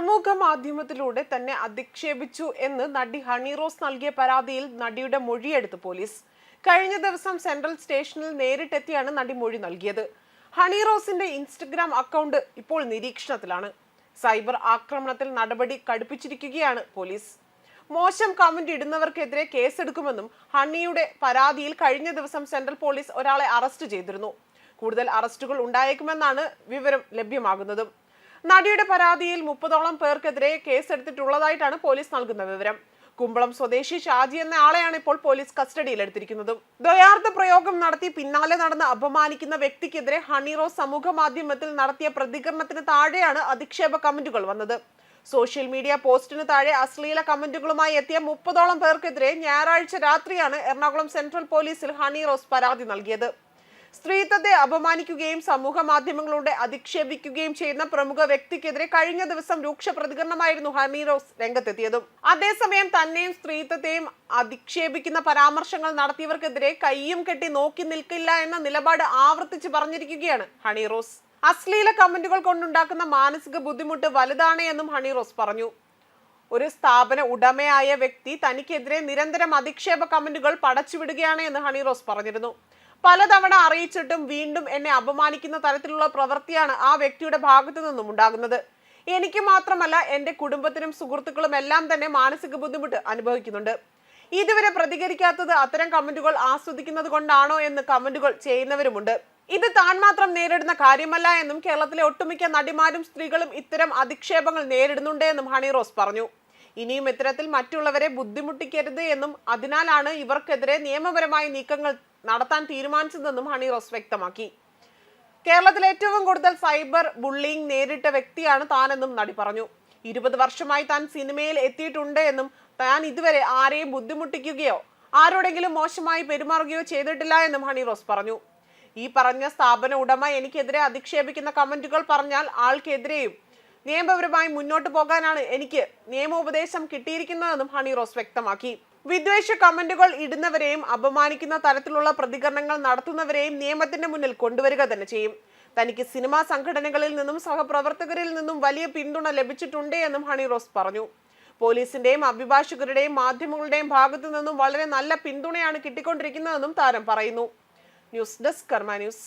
സമൂഹ മാധ്യമത്തിലൂടെ തന്നെ അധിക്ഷേപിച്ചു എന്ന് നടി ഹണി റോസ് നൽകിയ പരാതിയിൽ നടിയുടെ മൊഴിയെടുത്ത് പോലീസ്. കഴിഞ്ഞ ദിവസം സെൻട്രൽ സ്റ്റേഷനിൽ നേരിട്ടെത്തിയാണ് നടി മൊഴി നൽകിയത്. ഹണി റോസിന്റെ ഇൻസ്റ്റഗ്രാം അക്കൗണ്ട് ഇപ്പോൾ നിരീക്ഷണത്തിലാണ്. സൈബർ ആക്രമണത്തിൽ നടപടി കടുപ്പിച്ചിരിക്കുകയാണ് പോലീസ്. മോശം കമന്റ് ഇടുന്നവർക്കെതിരെ കേസെടുക്കുമെന്നും ഹണിയുടെ പരാതിയിൽ കഴിഞ്ഞ ദിവസം സെൻട്രൽ പോലീസ് ഒരാളെ അറസ്റ്റ് ചെയ്തിരുന്നു. കൂടുതൽ അറസ്റ്റുകൾ ഉണ്ടായേക്കുമെന്നാണ് വിവരം ലഭ്യമാകുന്നതും. നടിയുടെ പരാതിയിൽ മുപ്പതോളം പേർക്കെതിരെ കേസെടുത്തിട്ടുള്ളതായിട്ടാണ് പോലീസ് നൽകുന്ന വിവരം. കുമ്പളം സ്വദേശി ഷാജി എന്ന ആളെയാണ് ഇപ്പോൾ പോലീസ് കസ്റ്റഡിയിലെടുത്തിരിക്കുന്നത്. ദ്വയാർത്ഥ പ്രയോഗം നടത്തി പിന്നാലെ നടന്ന് അപമാനിക്കുന്ന വ്യക്തിക്കെതിരെ ഹണിറോ സമൂഹ മാധ്യമത്തിൽ നടത്തിയ പ്രതികരണത്തിന് താഴെയാണ് അധിക്ഷേപ കമന്റുകൾ വന്നത്. സോഷ്യൽ മീഡിയ പോസ്റ്റിന് താഴെ അശ്ലീല കമന്റുകളുമായി എത്തിയ മുപ്പതോളം പേർക്കെതിരെ ഞായറാഴ്ച രാത്രിയാണ് എറണാകുളം സെൻട്രൽ പോലീസിൽ ഹണി റോസ് പരാതി നൽകിയത്. സ്ത്രീത്വത്തെ അപമാനിക്കുകയും സമൂഹ മാധ്യമങ്ങളോടെ അധിക്ഷേപിക്കുകയും ചെയ്യുന്ന പ്രമുഖ വ്യക്തിക്കെതിരെ കഴിഞ്ഞ ദിവസം രൂക്ഷ പ്രതികരണമായിരുന്നു റോസ് രംഗത്തെത്തിയതും. അതേസമയം തന്നെയും സ്ത്രീത്വത്തെയും അധിക്ഷേപിക്കുന്ന പരാമർശങ്ങൾ നടത്തിയവർക്കെതിരെ കയ്യും കെട്ടി നോക്കി നിൽക്കില്ല എന്ന നിലപാട് ആവർത്തിച്ച് പറഞ്ഞിരിക്കുകയാണ് ഹണി റോസ്. അശ്ലീല കമന്റുകൾ കൊണ്ടുണ്ടാക്കുന്ന മാനസിക ബുദ്ധിമുട്ട് വലുതാണ് എന്നും ഹണി റോസ് പറഞ്ഞു. ഒരു സ്ഥാപന ഉടമയായ വ്യക്തി തനിക്കെതിരെ നിരന്തരം അധിക്ഷേപ കമന്റുകൾ പടച്ചുവിടുകയാണ് എന്ന് ഹണി റോസ് പറഞ്ഞിരുന്നു. പലതവണ അറിയിച്ചിട്ടും വീണ്ടും എന്നെ അപമാനിക്കുന്ന തരത്തിലുള്ള പ്രവൃത്തിയാണ് ആ വ്യക്തിയുടെ ഭാഗത്തു നിന്നും ഉണ്ടാകുന്നത്. എനിക്ക് മാത്രമല്ല എന്റെ കുടുംബത്തിനും സുഹൃത്തുക്കളും എല്ലാം തന്നെ മാനസിക ബുദ്ധിമുട്ട് അനുഭവിക്കുന്നുണ്ട്. ഇതുവരെ പ്രതികരിക്കാത്തത് അത്തരം കമന്റുകൾ ആസ്വദിക്കുന്നത് കൊണ്ടാണോ എന്ന് കമന്റുകൾ ചെയ്യുന്നവരുമുണ്ട്. ഇത് താൻ മാത്രം നേരിടുന്ന കാര്യമല്ല എന്നും കേരളത്തിലെ ഒട്ടുമിക്ക നടിമാരും സ്ത്രീകളും ഇത്തരം അധിക്ഷേപങ്ങൾ നേരിടുന്നുണ്ട് എന്നും ഹണി റോസ് പറഞ്ഞു. ഇനിയും ഇത്തരത്തിൽ മറ്റുള്ളവരെ ബുദ്ധിമുട്ടിക്കരുത് എന്നും അതിനാലാണ് ഇവർക്കെതിരെ നിയമപരമായ നീക്കങ്ങൾ നടത്താൻ തീരുമാനിച്ചതെന്നും ഹണി റോസ് വ്യക്തമാക്കി. കേരളത്തിൽ ഏറ്റവും കൂടുതൽ സൈബർ ബുള്ളിംഗ് നേരിട്ട വ്യക്തിയാണ് താനെന്നും നടി പറഞ്ഞു. ഇരുപത് വർഷമായി താൻ സിനിമയിൽ എത്തിയിട്ടുണ്ട് എന്നും താൻ ഇതുവരെ ആരെയും ബുദ്ധിമുട്ടിക്കുകയോ ആരോടെങ്കിലും മോശമായി പെരുമാറുകയോ ചെയ്തിട്ടില്ല എന്നും ഹണി റോസ് പറഞ്ഞു. ഈ പറഞ്ഞ സ്ഥാപന ഉടമ എനിക്കെതിരെ അധിക്ഷേപിക്കുന്ന കമന്റുകൾ പറഞ്ഞാൽ ആൾക്കെതിരെയും നിയമപരമായി മുന്നോട്ട് പോകാനാണ് എനിക്ക് നിയമോപദേശം കിട്ടിയിരിക്കുന്നതെന്നും ഹണി റോസ് വ്യക്തമാക്കി. വിദ്വേഷ കമന്റുകൾ ഇടുന്നവരെയും അപമാനിക്കുന്ന തരത്തിലുള്ള പ്രതികരണങ്ങൾ നടത്തുന്നവരെയും നിയമത്തിന്റെ മുന്നിൽ കൊണ്ടുവരിക തന്നെ ചെയ്യും. തനിക്ക് സിനിമാ സംഘടനകളിൽ നിന്നും സഹപ്രവർത്തകരിൽ നിന്നും വലിയ പിന്തുണ ലഭിച്ചിട്ടുണ്ട് എന്നും ഹണി റോസ് പറഞ്ഞു. പോലീസിന്റെയും അഭിഭാഷകരുടെയും മാധ്യമങ്ങളുടെയും ഭാഗത്തു നിന്നും വളരെ നല്ല പിന്തുണയാണ് കിട്ടിക്കൊണ്ടിരിക്കുന്നതെന്നും താരം പറയുന്നു. News desk Karma news.